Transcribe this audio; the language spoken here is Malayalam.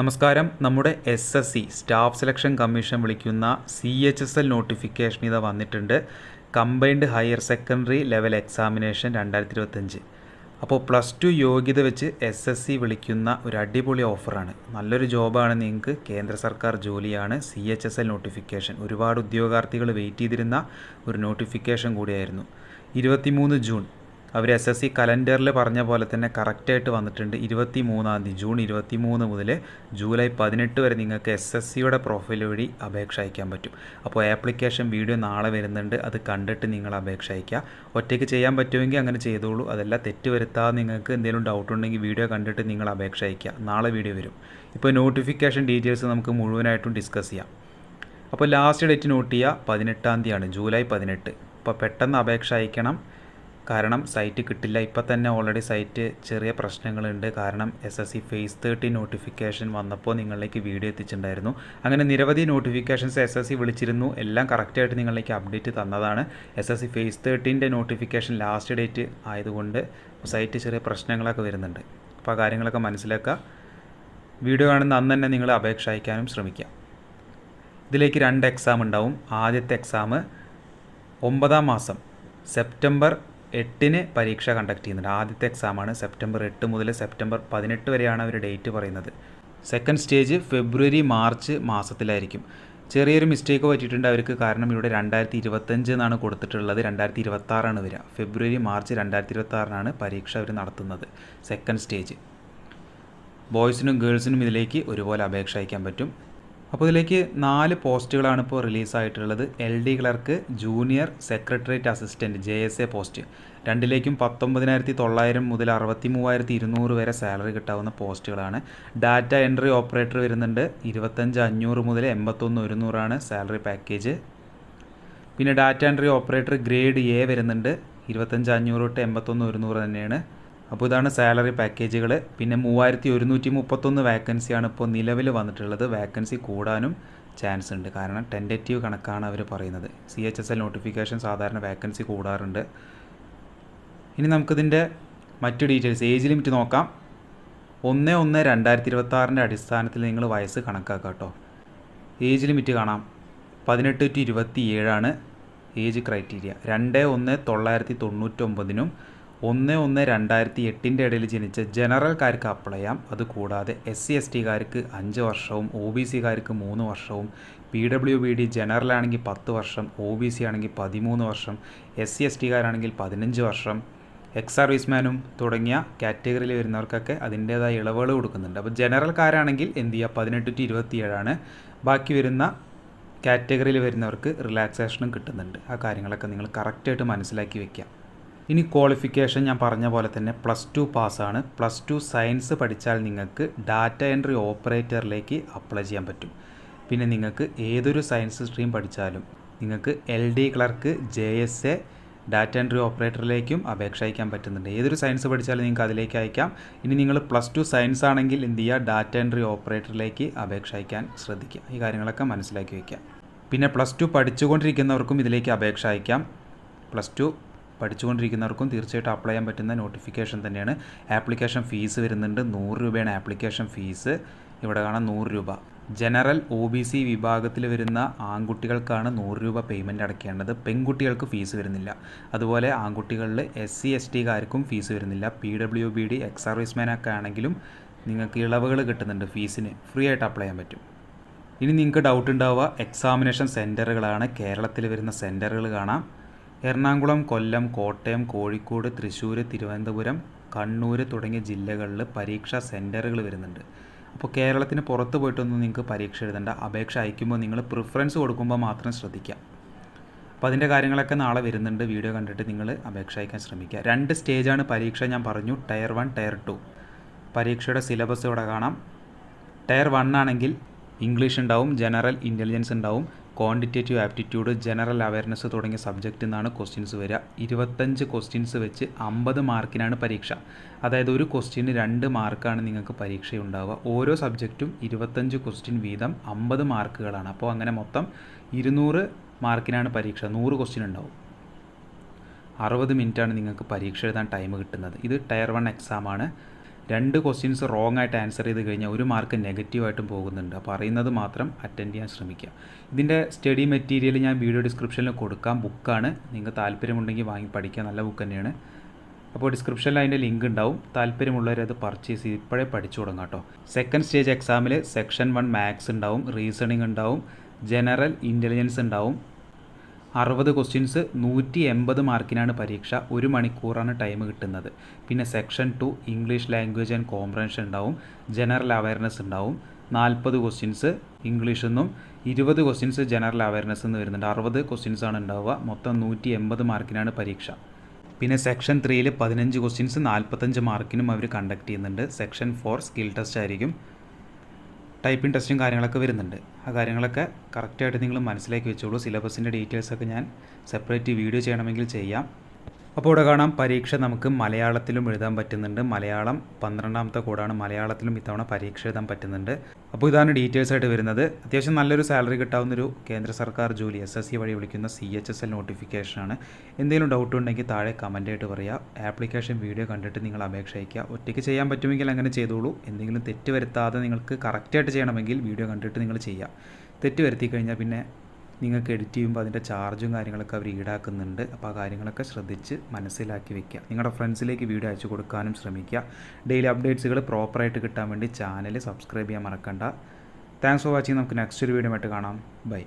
നമസ്കാരം. നമ്മുടെ S S C staff selection commission വിളിക്കുന്ന C H S L notification ഇത് വന്നിട്ടുണ്ട്. Combined higher secondary level examination രണ്ടായിരത്തി ഇരുപത്തഞ്ച് അപ്പോൾ പ്ലസ് ടു യോഗ്യത വെച്ച് എസ് എസ് സി വിളിക്കുന്ന ഒരു അടിപൊളി ഓഫറാണ് നല്ലൊരു ജോബാണ് നിങ്ങൾക്ക്. കേന്ദ്ര സർക്കാർ ജോലിയാണ് C H S L notification ഒരുപാട് ഉദ്യോഗാർത്ഥികൾ വെയിറ്റ് ചെയ്തിരുന്ന ഒരു നോട്ടിഫിക്കേഷൻ കൂടിയായിരുന്നു. ഇരുപത്തിമൂന്ന് ജൂൺ അവർ എസ് എസ് സി കലണ്ടറിൽ പറഞ്ഞ പോലെ തന്നെ കറക്റ്റായിട്ട് വന്നിട്ടുണ്ട്. ഇരുപത്തി മൂന്നാം തീയതി ജൂൺ ഇരുപത്തി മൂന്ന് മുതൽ ജൂലൈ പതിനെട്ട് വരെ നിങ്ങൾക്ക് എസ് എസ് സിയുടെ പ്രൊഫൈൽ വഴി അപേക്ഷ അയക്കാൻ പറ്റും. അപ്പോൾ ആപ്ലിക്കേഷൻ വീഡിയോ നാളെ വരുന്നുണ്ട്. അത് കണ്ടിട്ട് നിങ്ങൾ അപേക്ഷ അയക്കുക ഒറ്റയ്ക്ക് ചെയ്യാൻ പറ്റുമെങ്കിൽ അങ്ങനെ ചെയ്തോളൂ. അതല്ല തെറ്റ് വരുത്താതെ നിങ്ങൾക്ക് എന്തെങ്കിലും ഡൗട്ട് ഉണ്ടെങ്കിൽ വീഡിയോ കണ്ടിട്ട് നിങ്ങൾ അപേക്ഷ അയക്കുക നാളെ വീഡിയോ വരും. ഇപ്പോൾ നോട്ടിഫിക്കേഷൻ ഡീറ്റെയിൽസ് നമുക്ക് മുഴുവനായിട്ടും ഡിസ്കസ് ചെയ്യാം. അപ്പോൾ ലാസ്റ്റ് ഡേറ്റ് നോട്ട് ചെയ്യുക. പതിനെട്ടാം തീയതിയാണ് ജൂലൈ പതിനെട്ട്. അപ്പോൾ പെട്ടെന്ന് അപേക്ഷ അയക്കണം. കാരണം സൈറ്റ് കിട്ടില്ല. ഇപ്പം തന്നെ ഓൾറെഡി സൈറ്റ് ചെറിയ പ്രശ്നങ്ങളുണ്ട്. കാരണം S S C phase thirty notification വന്നപ്പോൾ നിങ്ങളിലേക്ക് വീഡിയോ എത്തിച്ചിട്ടുണ്ടായിരുന്നു. അങ്ങനെ നിരവധി നോട്ടിഫിക്കേഷൻസ് എസ് എസ് സി വിളിച്ചിരുന്നു. എല്ലാം കറക്റ്റായിട്ട് നിങ്ങളിലേക്ക് അപ്ഡേറ്റ് തന്നതാണ്. എസ് എസ് സി ഫേസ് തേർട്ടീന്റെ നോട്ടിഫിക്കേഷൻ ലാസ്റ്റ് ഡേറ്റ് ആയതുകൊണ്ട് സൈറ്റ് ചെറിയ പ്രശ്നങ്ങളൊക്കെ വരുന്നുണ്ട്. അപ്പോൾ ആ കാര്യങ്ങളൊക്കെ മനസ്സിലാക്കുക. വീഡിയോ കാണുന്ന അന്ന് തന്നെ നിങ്ങൾ അപേക്ഷ അയക്കാനും ശ്രമിക്കുക. ഇതിലേക്ക് രണ്ട് എക്സാം ഉണ്ടാവും. ആദ്യത്തെ എക്സാം ഒമ്പതാം മാസം സെപ്റ്റംബർ എട്ടിന് പരീക്ഷ കണ്ടക്ട് ചെയ്യുന്നുണ്ട്. ആദ്യത്തെ എക്സാമാണ് സെപ്റ്റംബർ എട്ട് മുതൽ സെപ്റ്റംബർ പതിനെട്ട് വരെയാണ് അവർ ഡേറ്റ് പറയുന്നത്. സെക്കൻഡ് സ്റ്റേജ് ഫെബ്രുവരി മാർച്ച് മാസത്തിലായിരിക്കും. ചെറിയൊരു മിസ്റ്റേക്ക് പറ്റിയിട്ടുണ്ട്. അവർക്ക് കാരണം ഇവിടെ രണ്ടായിരത്തി ഇരുപത്തഞ്ച് എന്നാണ് കൊടുത്തിട്ടുള്ളത്. രണ്ടായിരത്തി ഇരുപത്താറാണ് വരിക. ഫെബ്രുവരി മാർച്ച് രണ്ടായിരത്തി ഇരുപത്താറിനാണ് പരീക്ഷ അവർ നടത്തുന്നത്. സെക്കൻഡ് സ്റ്റേജ് ബോയ്സിനും ഗേൾസിനും ഇതിലേക്ക് ഒരുപോലെ അപേക്ഷ അയക്കാൻ പറ്റും. അപ്പോൾ ഇതിലേക്ക് നാല് പോസ്റ്റുകളാണ് ഇപ്പോൾ റിലീസായിട്ടുള്ളത്. L D clerk junior secretariat assistant J S A post. രണ്ടിലേക്കും പത്തൊമ്പതിനായിരത്തി തൊള്ളായിരം മുതൽ അറുപത്തി മൂവായിരത്തി ഇരുന്നൂറ് വരെ സാലറി കിട്ടാവുന്ന പോസ്റ്റുകളാണ്. ഡാറ്റ എൻട്രി ഓപ്പറേറ്റർ വരുന്നുണ്ട്. ഇരുപത്തഞ്ച് അഞ്ഞൂറ് മുതൽ എൺപത്തൊന്ന് ഒരുന്നൂറാണ് സാലറി പാക്കേജ്. പിന്നെ data entry operator grade A വരുന്നുണ്ട്. ഇരുപത്തഞ്ച് അഞ്ഞൂറ് തൊട്ട് എൺപത്തൊന്ന് ഒരുന്നൂറ് തന്നെയാണ്. അപ്പോൾ ഇതാണ് സാലറി പാക്കേജുകൾ പിന്നെ മൂവായിരത്തി ഒരുന്നൂറ്റി മുപ്പത്തൊന്ന് വാക്കൻസിയാണ് ഇപ്പോൾ നിലവിൽ വന്നിട്ടുള്ളത്. വാക്കൻസി കൂടാനും ചാൻസ് ഉണ്ട്. കാരണം ടെന്റേറ്റീവ് കണക്കാണ് അവർ പറയുന്നത്. C H S L notification സാധാരണ വാക്കൻസി കൂടാറുണ്ട്. ഇനി നമുക്കിതിന്റെ മറ്റു ഡീറ്റെയിൽസ് ഏജ് ലിമിറ്റ് നോക്കാം. ഒന്ന് ഒന്ന് രണ്ടായിരത്തി ഇരുപത്താറിന്റെ അടിസ്ഥാനത്തിൽ നിങ്ങൾ വയസ്സ് കണക്കാക്കുക കേട്ടോ. ഏജ് ലിമിറ്റ് കാണാം. പതിനെട്ട് ടു ഇരുപത്തി ഏഴാണ് ഏജ് ക്രൈറ്റീരിയ രണ്ട് ഒന്ന് തൊള്ളായിരത്തി തൊണ്ണൂറ്റൊമ്പതിനും ഒന്ന് ഒന്ന് രണ്ടായിരത്തി എട്ടിന്റെ ഇടയിൽ ജനിച്ച ജനറൽക്കാർക്ക് അപ്ലൈ ചെയ്യാം. അതുകൂടാതെ എസ് സി എസ് ടിക്കാർക്ക് അഞ്ച് വർഷവും ഒ ബി സിക്കാർക്ക് മൂന്ന് വർഷവും P W B D general ആണെങ്കിൽ പത്ത് വർഷം ഒ ബി സി ആണെങ്കിൽ പതിമൂന്ന് വർഷം എസ് സി എസ് ടിക്കാരാണെങ്കിൽ പതിനഞ്ച് വർഷം. എക്സ് സർവീസ്മാനും തുടങ്ങിയ കാറ്റഗറിയിൽ വരുന്നവർക്കൊക്കെ അതിന്റേതായ ഇളവുകൾ കൊടുക്കുന്നുണ്ട്. അപ്പോൾ ജനറൽക്കാരാണെങ്കിൽ എന്ത് ചെയ്യുക? പതിനെട്ട് ടു ഇരുപത്തിയേഴാണ്. ബാക്കി വരുന്ന കാറ്റഗറിയിൽ വരുന്നവർക്ക് റിലാക്സേഷനും കിട്ടുന്നുണ്ട്. ആ കാര്യങ്ങളൊക്കെ നിങ്ങൾ കറക്റ്റായിട്ട് മനസ്സിലാക്കി വെക്കുക. ഇനി ക്വാളിഫിക്കേഷൻ ഞാൻ പറഞ്ഞ പോലെ തന്നെ പ്ലസ് ടു പാസ്സാണ് പ്ലസ് ടു സയൻസ് പഠിച്ചാൽ നിങ്ങൾക്ക് ഡാറ്റ എൻട്രി ഓപ്പറേറ്ററിലേക്ക് അപ്ലൈ ചെയ്യാൻ പറ്റും. പിന്നെ നിങ്ങൾക്ക് ഏതൊരു സയൻസ് സ്ട്രീം പഠിച്ചാലും നിങ്ങൾക്ക് L D clerk J S A data entry ഓപ്പറേറ്ററിലേക്കും അപേക്ഷ അയക്കാൻ പറ്റുന്നുണ്ട്. ഏതൊരു സയൻസ് പഠിച്ചാലും നിങ്ങൾക്ക് അതിലേക്ക് അയക്കാം. ഇനി നിങ്ങൾ പ്ലസ് ടു സയൻസ് ആണെങ്കിൽ എന്ത് ചെയ്യുക? ഡാറ്റ എൻട്രി ഓപ്പറേറ്ററിലേക്ക് അപേക്ഷ അയക്കാൻ ശ്രദ്ധിക്കുക. ഈ കാര്യങ്ങളൊക്കെ മനസ്സിലാക്കി വയ്ക്കുക പിന്നെ പ്ലസ് ടു പഠിച്ചുകൊണ്ടിരിക്കുന്നവർക്കും ഇതിലേക്ക് അപേക്ഷ അയക്കാം. പ്ലസ് ടു പഠിച്ചുകൊണ്ടിരിക്കുന്നവർക്കും തീർച്ചയായിട്ടും അപ്ലൈ ചെയ്യാൻ പറ്റുന്ന നോട്ടിഫിക്കേഷൻ തന്നെയാണ്. ആപ്ലിക്കേഷൻ ഫീസ് വരുന്നുണ്ട്. നൂറ് രൂപയാണ് ആപ്ലിക്കേഷൻ ഫീസ് ഇവിടെ കാണാം നൂറ് രൂപ. ജനറൽ ഒ ബി സി വിഭാഗത്തിൽ വരുന്ന ആൺകുട്ടികൾക്കാണ് നൂറ് രൂപ പേയ്മെന്റ് അടയ്ക്കേണ്ടത്. പെൺകുട്ടികൾക്ക് ഫീസ് വരുന്നില്ല. അതുപോലെ ആൺകുട്ടികളിൽ എസ് സി എസ് ടിക്കാർക്കും ഫീസ് വരുന്നില്ല. P W B D ex സർവീസ്മാനൊക്കെ ആണെങ്കിലും നിങ്ങൾക്ക് ഇളവുകൾ കിട്ടുന്നുണ്ട് ഫീസിന് ഫ്രീ ആയിട്ട് അപ്ലൈ ചെയ്യാൻ പറ്റും. ഇനി നിങ്ങൾക്ക് ഡൗട്ട് ഉണ്ടാവുക. എക്സാമിനേഷൻ സെന്ററുകളാണ് കേരളത്തിൽ വരുന്ന സെന്ററുകൾ കാണാം. എറണാകുളം കൊല്ലം കോട്ടയം കോഴിക്കോട് തൃശ്ശൂർ തിരുവനന്തപുരം കണ്ണൂർ തുടങ്ങിയ ജില്ലകളിൽ പരീക്ഷാ സെന്ററുകൾ വരുന്നുണ്ട്. അപ്പോൾ കേരളത്തിന് പുറത്ത് പോയിട്ടൊന്നും നിങ്ങൾക്ക് പരീക്ഷ എഴുതേണ്ട. അപേക്ഷ അയക്കുമ്പോൾ നിങ്ങൾ പ്രിഫറൻസ് കൊടുക്കുമ്പോൾ മാത്രം ശ്രദ്ധിക്കുക അപ്പോൾ അതിന്റെ കാര്യങ്ങളൊക്കെ നാളെ വരുന്നുണ്ട്. വീഡിയോ കണ്ടിട്ട് നിങ്ങൾ അപേക്ഷ അയക്കാൻ ശ്രമിക്കുക രണ്ട് സ്റ്റേജാണ് പരീക്ഷ ഞാൻ പറഞ്ഞു. ടയർ വൺ ടയർ ടു പരീക്ഷയുടെ സിലബസ് ഇവിടെ കാണാം. ടയർ വൺ ആണെങ്കിൽ ഇംഗ്ലീഷ് ഉണ്ടാവും ജനറൽ ഇന്റലിജൻസ് ഉണ്ടാവും. ക്വാണ്ടിറ്റേറ്റീവ് ആപ്റ്റിറ്റ്യൂഡ് ജനറൽ അവയർനെസ് തുടങ്ങിയ സബ്ജക്റ്റിൽ നിന്നാണ് ക്വസ്റ്റ്യൻസ് വരിക. ഇരുപത്തഞ്ച് ക്വസ്റ്റ്യൻസ് വെച്ച് അമ്പത് മാർക്കിനാണ് പരീക്ഷ. അതായത് ഒരു ക്വസ്റ്റ്യന് രണ്ട് മാർക്കാണ് നിങ്ങൾക്ക് പരീക്ഷ ഉണ്ടാവുക ഓരോ സബ്ജക്റ്റും ഇരുപത്തഞ്ച് ക്വസ്റ്റ്യൻ വീതം അമ്പത് മാർക്കുകളാണ് അപ്പോൾ അങ്ങനെ മൊത്തം ഇരുന്നൂറ് മാർക്കിനാണ് പരീക്ഷ. നൂറ് ക്വസ്റ്റ്യൻ ഉണ്ടാവും. അറുപത് മിനിറ്റാണ് നിങ്ങൾക്ക് പരീക്ഷ എഴുതാൻ ടൈം കിട്ടുന്നത്. ഇത് ടയർ വൺ എക്സാമാണ് രണ്ട് ക്വസ്റ്റ്യൻസ് റോങ് ആയിട്ട് ആൻസർ ചെയ്ത് കഴിഞ്ഞാൽ ഒരു മാർക്ക് നെഗറ്റീവായിട്ടും പോകുന്നുണ്ട്. അപ്പോൾ അറിയുന്നത് മാത്രം അറ്റൻഡ് ചെയ്യാൻ ശ്രമിക്കുക. ഇതിന്റെ സ്റ്റഡി മെറ്റീരിയൽ ഞാൻ വീഡിയോ ഡിസ്ക്രിപ്ഷനിൽ കൊടുക്കാം. ബുക്കാണ് നിങ്ങൾക്ക് താല്പര്യമുണ്ടെങ്കിൽ വാങ്ങി പഠിക്കാൻ നല്ല ബുക്ക് തന്നെയാണ്. അപ്പോൾ ഡിസ്ക്രിപ്ഷനിൽ അതിന്റെ ലിങ്ക് ഉണ്ടാവും. താല്പര്യമുള്ളവർ അത് പർച്ചേസ് ചെയ്ത് ഇപ്പോഴേ പഠിച്ചു തുടങ്ങാം കേട്ടോ സെക്കൻഡ് സ്റ്റേജ് എക്സാമിൽ സെക്ഷൻ വൺ മാത്സ് ഉണ്ടാവും. റീസണിങ് ഉണ്ടാവും. ജനറൽ ഇന്റലിജൻസ് ഉണ്ടാവും. അറുപത് ക്വസ്റ്റ്യൻസ് നൂറ്റി എൺപത് മാർക്കിനാണ് പരീക്ഷ. ഒരു മണിക്കൂറാണ് ടൈം കിട്ടുന്നത്. പിന്നെ section two English language and comprehension ഉണ്ടാവും. ജനറൽ അവയർനെസ് ഉണ്ടാവും. നാൽപ്പത് ക്വസ്റ്റ്യൻസ് ഇംഗ്ലീഷിൽ നിന്നും ഇരുപത് ക്വസ്റ്റ്യൻസ് ജനറൽ അവയർനെസ് എന്ന് വരുന്നുണ്ട്. അറുപത് ക്വസ്റ്റ്യൻസ് ആണ് ഉണ്ടാവുക. മൊത്തം നൂറ്റി എൺപത് മാർക്കിനാണ് പരീക്ഷ. പിന്നെ സെക്ഷൻ ത്രീയിൽ പതിനഞ്ച് ക്വസ്റ്റ്യൻസ് നാൽപ്പത്തഞ്ച് മാർക്കിനും അവർ കണ്ടക്ട് ചെയ്യുന്നുണ്ട്. സെക്ഷൻ ഫോർ സ്കിൽ ടെസ്റ്റ് ആയിരിക്കും. ടൈപ്പിംഗ് ടെസ്റ്റും കാര്യങ്ങളൊക്കെ വരുന്നുണ്ട്. ആ കാര്യങ്ങളൊക്കെ കറക്റ്റായിട്ട് നിങ്ങൾ മനസ്സിലാക്കി വെച്ചോളൂ. സിലബസിന്റെ ഡീറ്റെയിൽസൊക്കെ ഞാൻ സെപ്പറേറ്റ് വീഡിയോ ചെയ്യണമെങ്കിൽ ചെയ്യാം. അപ്പോൾ ഇവിടെ കാണാം പരീക്ഷ നമുക്ക് മലയാളത്തിലും എഴുതാൻ പറ്റുന്നുണ്ട്. മലയാളം പന്ത്രണ്ടാമത്തെ കോഡാണ്. മലയാളത്തിലും ഇത്തവണ പരീക്ഷ എഴുതാൻ പറ്റുന്നുണ്ട്. അപ്പോൾ ഇതാണ് ഡീറ്റെയിൽസ് ആയിട്ട് വരുന്നത്. അത്യാവശ്യം നല്ലൊരു സാലറി കിട്ടാവുന്നൊരു കേന്ദ്ര സർക്കാർ ജോലി എസ് എസ് സി വഴി വിളിക്കുന്ന സി എച്ച് എസ് എൽ നോട്ടിഫിക്കേഷനാണ്. എന്തെങ്കിലും ഡൗട്ട് ഉണ്ടെങ്കിൽ താഴെ കമന്റ് ആയിട്ട് പറയുക ആപ്ലിക്കേഷൻ വീഡിയോ കണ്ടിട്ട് നിങ്ങൾ അപേക്ഷ അയക്കുക ഒറ്റയ്ക്ക് ചെയ്യാൻ പറ്റുമെങ്കിൽ അങ്ങനെ ചെയ്തോളൂ. എന്തെങ്കിലും തെറ്റ് വരുത്താതെ നിങ്ങൾക്ക് കറക്റ്റായിട്ട് ചെയ്യണമെങ്കിൽ വീഡിയോ കണ്ടിട്ട് നിങ്ങൾ ചെയ്യുക. തെറ്റ് വരുത്തി കഴിഞ്ഞാൽ പിന്നെ നിങ്ങൾക്ക് എഡിറ്റ് ചെയ്യുമ്പോൾ അതിന്റെ ചാർജും കാര്യങ്ങളൊക്കെ അവർ ഈടാക്കുന്നുണ്ട്. അപ്പോൾ ആ കാര്യങ്ങളൊക്കെ ശ്രദ്ധിച്ച് മനസ്സിലാക്കി വെക്കുക. നിങ്ങളുടെ ഫ്രണ്ട്സിലേക്ക് വീഡിയോ അയച്ചു കൊടുക്കാനും ശ്രമിക്കുക. ഡെയിലി അപ്ഡേറ്റ്സുകൾ പ്രോപ്പറായിട്ട് കിട്ടാൻ വേണ്ടി ചാനൽ സബ്സ്ക്രൈബ് ചെയ്യാൻ മറക്കണ്ട. താങ്ക്സ് ഫോർ വാച്ചിങ് നമുക്ക് നെക്സ്റ്റ് ഒരു വീഡിയോ ആയിട്ട് കാണാം. ബൈ